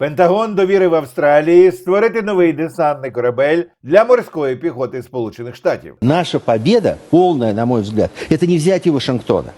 Пентагон довірив Австралії створити новий десантний корабель для морської піхоти Сполучених Штатів. Наша победа, полная, на мой взгляд, это не взятие Вашингтона.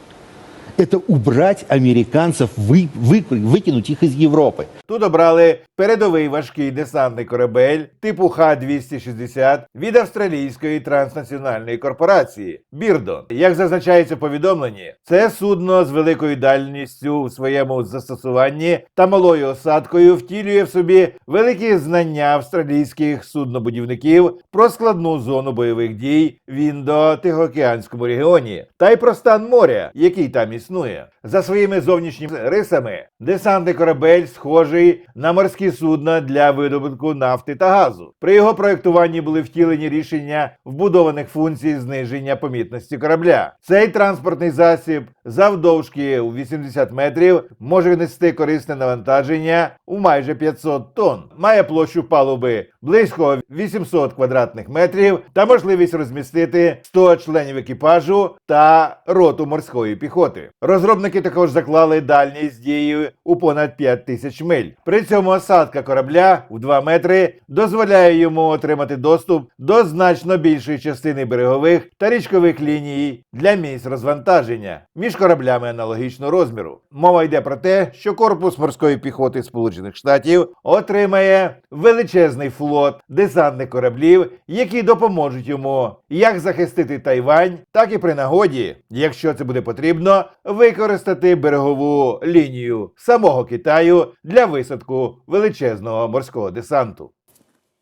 Это убрать американцев, вы, вы- выкинуть их из Европы. Тут обрали передовий важкий десантний корабель типу Х-260 від австралійської транснаціональної корпорації Бірдон. Як зазначається в повідомленні, це судно з великою дальністю у своєму застосуванні та малою осадкою втілює в собі великі знання австралійських суднобудівників про складну зону бойових дій в індо-тихоокеанському регіоні та й про стан моря, який там існує. За своїми зовнішніми рисами, десантний корабель схожий на морські судна для видобутку нафти та газу. При його проєктуванні були втілені рішення вбудованих функцій зниження помітності корабля. Цей транспортний засіб завдовжки у 80 метрів може нести корисне навантаження у майже 500 тонн. Має площу палуби близько 800 квадратних метрів та можливість розмістити 100 членів екіпажу та роту морської піхоти. Розробники також заклали дальність дії у понад 5 тисяч миль. При цьому осадка корабля у 2 метри дозволяє йому отримати доступ до значно більшої частини берегових та річкових ліній для місць розвантаження між кораблями аналогічного розміру. Мова йде про те, що корпус морської піхоти Сполучених Штатів отримає величезний флот десантних кораблів, які допоможуть йому як захистити Тайвань, так і при нагоді, якщо це буде потрібно, використати берегову лінію самого Китаю для висадку величезного морського десанту.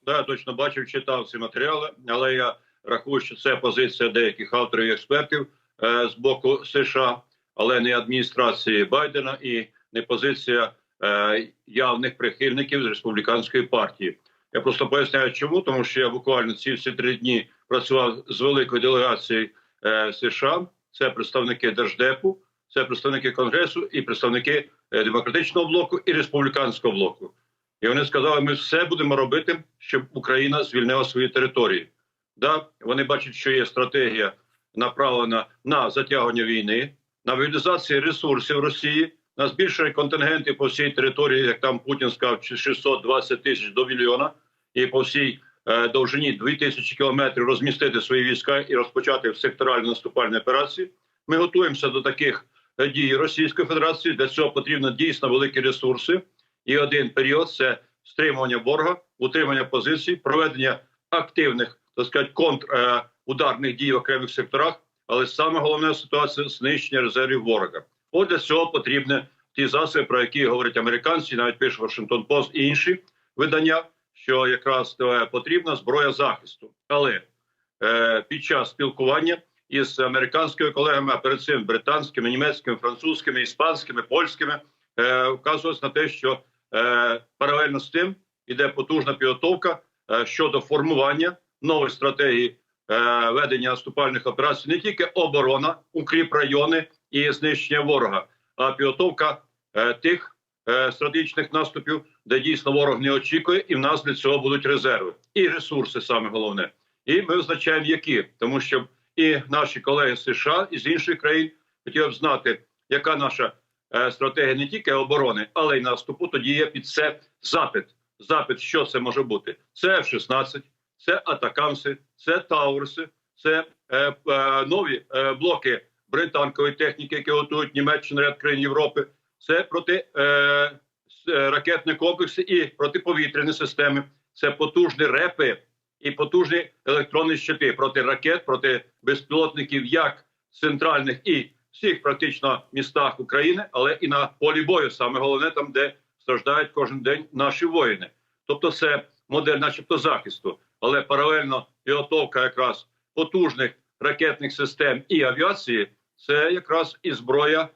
Да, я точно бачив, читав ці матеріали, але я рахую, що це позиція деяких авторів і експертів е, з боку США, але не адміністрації Байдена і не позиція е, явних прихильників з республіканської партії. Я просто поясняю, чому, тому що я буквально ці всі три дні працював з великою делегацією е, США. Це представники держдепу, це представники конгресу і представники е, демократичного блоку і республіканського блоку. І вони сказали, ми все будемо робити, щоб Україна звільнила свої території. Да, вони бачать, що є стратегія направлена на затягування війни, на мобілізацію ресурсів Росії, на збільшення контингентів по всій території, як там Путін сказав, чи 620 тисяч до мільйона, і по всій е, довжині 2000 кілометрів розмістити свої війська і розпочати секторальні наступальні операції. Ми готуємося до таких е, дій Російської Федерації. Для цього потрібно дійсно великі ресурси. І один період це стримування ворога, утримання позицій, проведення активних так сказати, контрударних дій в окремих секторах. Але саме головна ситуація знищення резервів ворога. От для цього потрібні ті засоби, про які говорять американці, навіть пише Вашингтон Пост і інші видання, що якраз е, потрібна зброя захисту. Але е, під час спілкування із американськими колегами, а перед цим британськими, німецькими, французькими, іспанськими, польськими, е, на те, що е, паралельно з тим іде потужна підготовка щодо формування нової стратегії ведення наступальних операцій, не тільки оборона, укріп райони і знищення ворога, а підготовка тих е, стратегічних наступів, де дійсно ворог не очікує, і в нас для цього будуть резерви і ресурси, саме головне. І ми визначаємо, які тому, що і наші колеги з США і з інших країн хотіли б знати, яка наша е, стратегія не тільки оборони, але й наступу. Тоді є під це запит. Запит, що це може бути? Це F-16, це атакамси, це таурси, це е, е, нові е, блоки британкової техніки, які готують Німеччина ряд країн Європи. Це проти е, е, ракетні комплекси і протиповітряні системи. Це потужні репи і потужні електронні щити проти ракет, проти безпілотників, як центральних і всіх практично містах України, але і на полі бою. Саме головне там, де страждають кожен день наші воїни. Тобто, це модель, начебто, захисту, але паралельно підготовка якраз потужних ракетних систем і авіації це якраз і зброя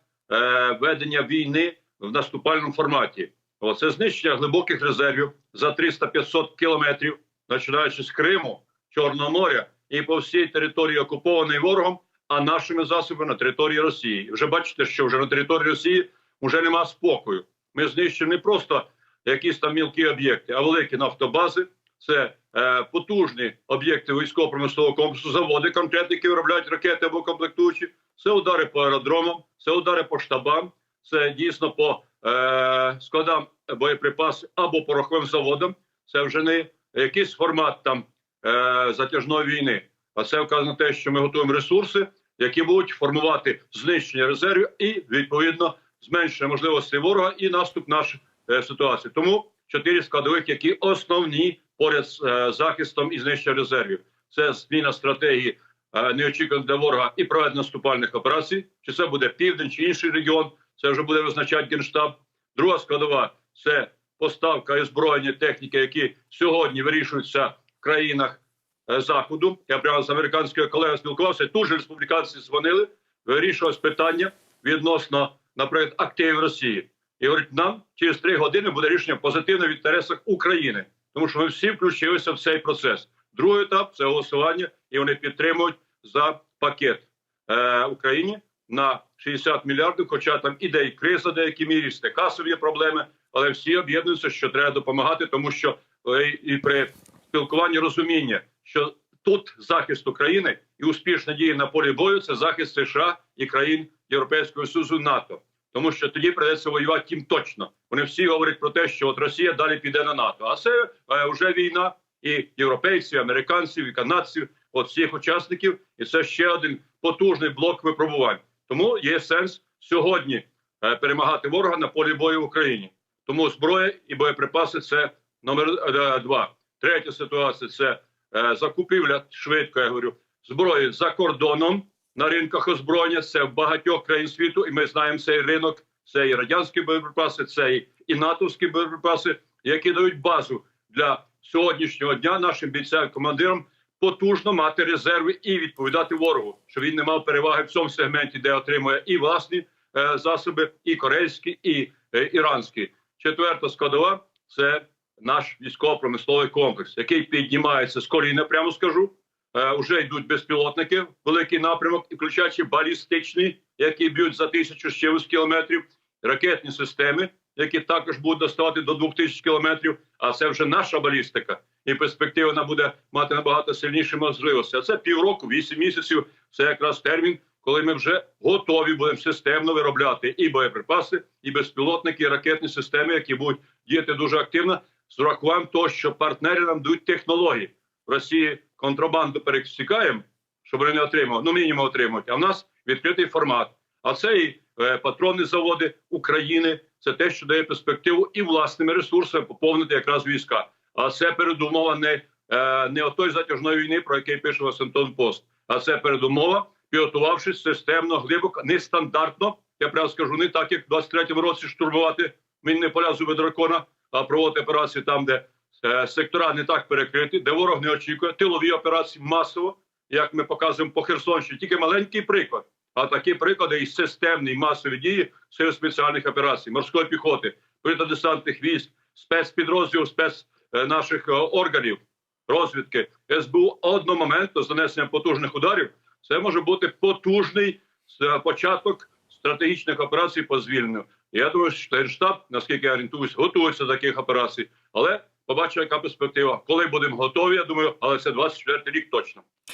ведення війни в наступальному форматі. Оце знищення глибоких резервів за 300-500 кілометрів, починаючи з Криму, Чорного моря і по всій території окупованої ворогом, а нашими засобами на території Росії. Вже бачите, що вже на території Росії вже нема спокою. Ми знищуємо не просто якісь там мілкі об'єкти, а великі нафтобази. Це е, потужні об'єкти військово-промислового комплексу, заводи конкретні, які виробляють ракети або комплектуючі. Це удари по аеродромам, це удари по штабам, це дійсно по е, складам боєприпаси або пороховим заводам. Це вже не якийсь формат там е, затяжної війни, а це вказано те, що ми готуємо ресурси, які будуть формувати знищення резервів і відповідно зменшення можливостей ворога і наступ нашої е, ситуації. Тому чотири складових, які основні поряд з е, захистом і знищенням резервів. Це зміна стратегії е, неочікувано для ворога і проведення наступальних операцій. Чи це буде південь, чи інший регіон? Це вже буде визначати генштаб. Друга складова це поставка і озброєння техніки, які сьогодні вирішуються в країнах е, заходу. Я прямо з американською колегою спілкувався. Тут же республіканці дзвонили, вирішувалось питання відносно, наприклад, активів Росії. І говорить, нам через три години буде рішення позитивне в інтересах України, тому що ми всі включилися в цей процес. Другий етап це голосування, і вони підтримують за пакет е, Україні на 60 мільярдів. Хоча там іде і криза, в деякій мірі, касові проблеми, але всі об'єднуються, що треба допомагати, тому що е, і при спілкуванні розуміння, що тут захист України і успішна дія на полі бою це захист США і країн Європейського Союзу НАТО. Тому що тоді придеться воювати їм точно. Вони всі говорять про те, що от Росія далі піде на НАТО. А це е, вже війна і європейців, і американців, і канадців, от всіх учасників, і це ще один потужний блок випробувань. Тому є сенс сьогодні е, перемагати ворога на полі бою в Україні. Тому зброя і боєприпаси це номер е, два. Третя ситуація це е, закупівля швидко. Я говорю зброї за кордоном на ринках озброєння. Це в багатьох країн світу, і ми знаємо цей ринок. Це і радянські боєприпаси, це і, натовські боєприпаси, які дають базу для сьогоднішнього дня нашим бійцям, командирам потужно мати резерви і відповідати ворогу, щоб він не мав переваги в цьому сегменті, де отримує і власні е, засоби, і корейські, і е, іранські. Четверта складова це наш військово-промисловий комплекс, який піднімається з коліна, прямо скажу. Е, Уже йдуть безпілотники, великий напрямок, і включаючи балістичні, які б'ють за тисячу з кілометрів, ракетні системи, які також будуть доставати до 2000 кілометрів. А це вже наша балістика, і перспектива вона буде мати набагато сильніші можливості. А це півроку, вісім місяців. Це якраз термін, коли ми вже готові будемо системно виробляти і боєприпаси, і безпілотники, і ракетні системи, які будуть діяти дуже активно, з урахуванням того, що партнери нам дають технології в Росії контрабанду пересікаємо, щоб вони не отримали, ну мінімум отримують. А в нас відкритий формат. А це і е, патронні заводи України. Це те, що дає перспективу і власними ресурсами поповнити якраз війська. А це передумова не, е, не отої затяжної війни, про який пише Вашингтон Пост, а це передумова, підготувавшись системно, глибоко, нестандартно. Я прямо скажу, не так, як в 23-му році штурмувати мінні поля зуби дракона, а проводити операції там, де е, сектора не так перекриті, де ворог не очікує, тилові операції масово, як ми показуємо по Херсонщині. Тільки маленький приклад. А такі приклади і системні масові дії сил спеціальних операцій, морської піхоти, десантних військ, спецпідрозділів, спец наших е, органів розвідки СБУ одномоментно з нанесенням потужних ударів. Це може бути потужний е, початок стратегічних операцій по звільненню. Я думаю, що Генштаб, наскільки я орієнтуюсь, готується до таких операцій. Але побачу, яка перспектива. Коли будемо готові, я думаю, але це 24 рік точно.